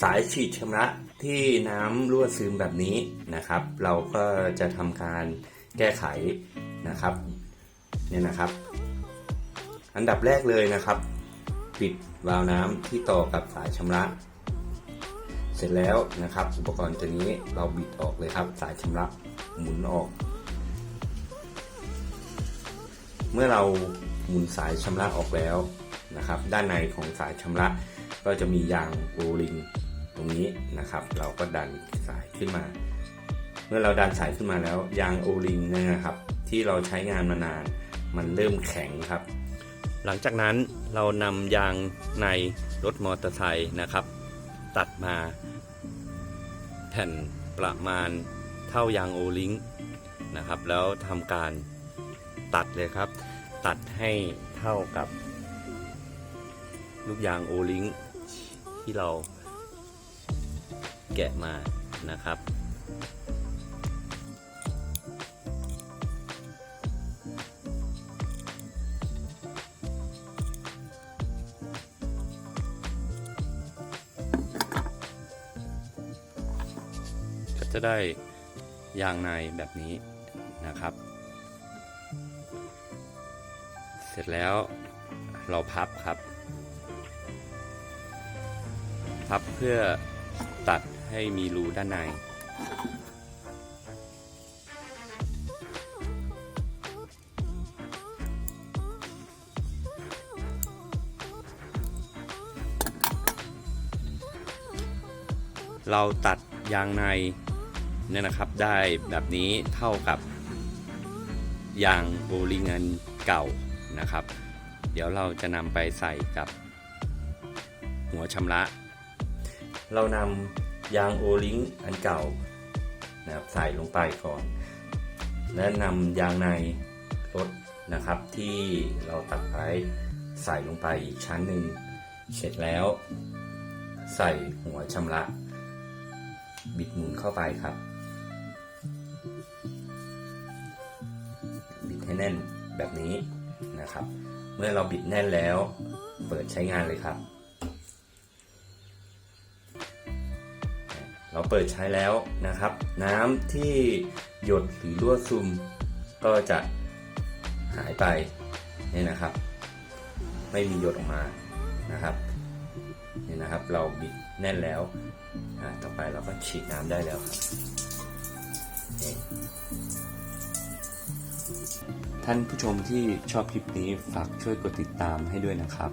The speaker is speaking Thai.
สายฉีดชำระที่น้ำรั่วซึมแบบนี้นะครับ เราก็จะทำการแก้ไขนะครับเนี่ยนะครับ อันดับแรกเลยนะครับ ปิดวาล์วน้ำที่ต่อกับสายชำระ เสร็จแล้วนะครับ อุปกรณ์ตัวนี้เราบิดออกเลยครับ สายชำระหมุนออก เมื่อเราหมุนสายชำระออกแล้ว นะครับ ด้านในของสายชำระก็จะมียางโอลิงตรงนี้นะครับ เราก็ดันสายขึ้นมา เมื่อเราดันสายขึ้นมาแล้วยางโอลิงนยนะครับ ที่เราใช้งานมานานมันเริ่มแข็งครับ หลังจากนั้นเรานำยางในรถมอเตอร์ไซค์นะครับ ตัดมาแผ่นประมาณเท่ายางโอลิงนะครับ แล้วทำการตัดเลยครับ ตัดให้เท่ากับ ลูกยางโอลิงที่เราแกะมานะครับ ก็จะได้ยางในแบบนี้นะครับ เสร็จแล้วเราพับครับ พับเพื่อตัดให้มีรูด้านใน เราตัดยางในเนี่ยนะครับได้แบบนี้เท่ากับยางโบลิงอันเก่านะครับ เดี๋ยวเราจะนำไปใส่กับหัวชำระ เรานำยางโอลิงอันเก่านะครับใส่ลงไปก่อน และนำยางในรถนะครับ ที่เราตัดไว้ใส่ลงไปอีกชั้นหนึ่งเสร็จแล้ว ใส่หัวชำระ บิดหมุนเข้าไปครับ บิดให้แน่นแบบนี้นะครับ เมื่อเราบิดแน่นแล้ว เปิดใช้งานเลยครับ เราเปิดใช้แล้วนะครับ น้ำที่หยดหรือรั่วซึมก็จะหายไปนี่นะครับ ไม่มีหยดออกมานะครับนี่นะครับ เราบิดแน่นแล้วต่อไปเราก็ฉีดน้ำได้แล้วครับท่านผู้ชมที่ชอบคลิปนี้ฝากช่วยกดติดตามให้ด้วยนะครับ